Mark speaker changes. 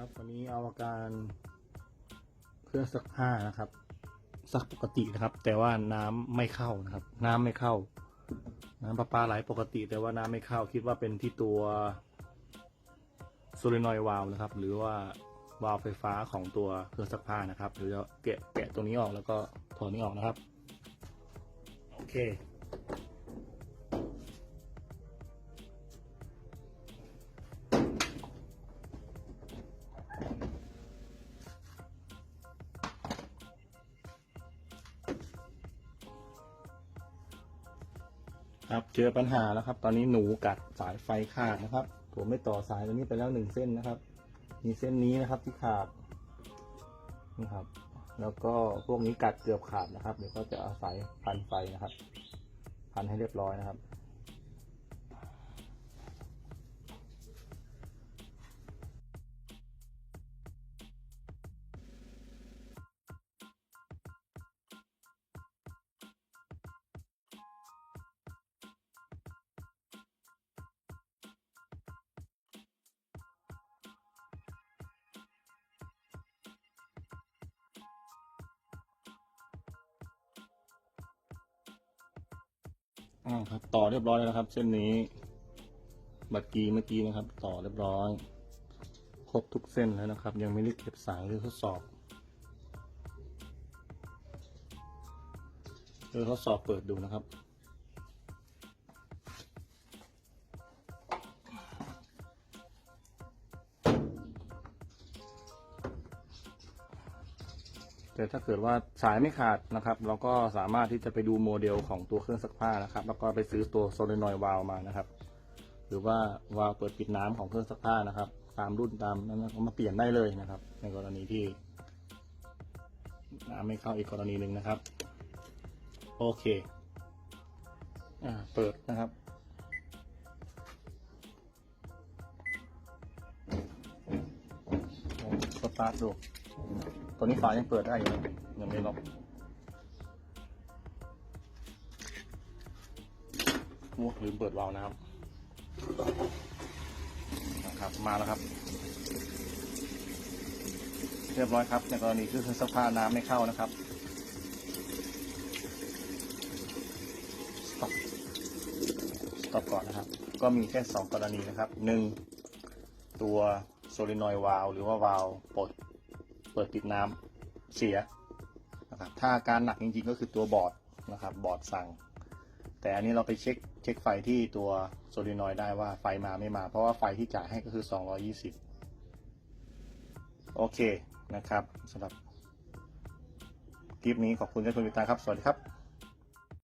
Speaker 1: ครับวันนี้เอาอาการเครื่องซักผ้านะครับ ซักปกตินะครับ แต่ว่าน้ำไม่เข้านะครับ น้ำไม่เข้า น้ำประปาไหลปกติ แต่ว่าน้ำไม่เข้าคิดว่าเป็นที่ตัวโซลินอยวาลวนะครับ หรือว่าวาล์วไฟฟ้าของตัวเครื่องซักผ้านะครับหรือจะแกะแกะตรงนี้ออกแล้วก็ถอดนี้ออกนะครับ โอเค ครับเจอปัญหาแล้วครับ ตอนนี้หนูกัดสายไฟขาดนะครับ ผมไม่ต่อสายตัวนี้ไปแล้วหนึ่งเส้นนะครับ มีเส้นนี้นะครับที่ขาดนี่ครับ แล้วก็พวกนี้กัดเกือบขาดนะครับเดี๋ยวก็จะเอาสายพันไฟนะครับ พันให้เรียบร้อยนะครับ อ่าครับ ต่อเรียบร้อยแล้วนะครับ เส้นนี้ บัตรกีเมื่อกี้นะครับ ต่อเรียบร้อย ครบทุกเส้นแล้วนะครับ ยังไม่ได้เก็บสายหรือทดสอบเดี๋ยวทดสอบเปิดดูนะครับ แต่ถ้าเกิดว่าสายไม่ขาดนะครับ เราก็สามารถที่จะไปดูโมเดลของตัวเครื่องซักผ้านะครับ แล้วก็ไปซื้อตัวโซเลนอยวาลมานะครับ หรือว่าวาล์วเปิดปิดน้ำของเครื่องซักผ้านะครับ ตามรุ่นตามนั้นนะเอามาเปลี่ยนได้เลยนะครับ ในกรณีที่น้ำไม่เข้าอีกกรณีหนึ่งนะครับ โอเคอ่าเปิดนะครับสตาร์ทดู ตัวนี้ฝายังเปิดได้อยู่นะยังไม่ล็อกโอ้ลืมเปิดวาล์วนะครับนะครับ มาแล้วครับ เรียบร้อยครับ ในกรณีคือเครื่อผ้าน้ำไม่เข้านะครับ stop stop ก่อนนะครับ ก็มีแค่สองกรณีนะครับหนึ่งตัวโซลินอยวาลหรือว่าวาลปลด เปิดปิดน้ำเสียนะครับถ้าอาการหนักจริงๆก็คือตัวบอร์ดนะครับบอร์ดสั่ง แต่อันนี้เราไปเช็คเช็คไฟที่ตัวโซลินอยได้ว่าไฟมาไม่มา เพราะว่าไฟที่จ่ายให้ก็คือ 220 โอเคนะครับสำหรับคลิปนี้ขอบคุณที่ชมติดตามครับ สวัสดีครับ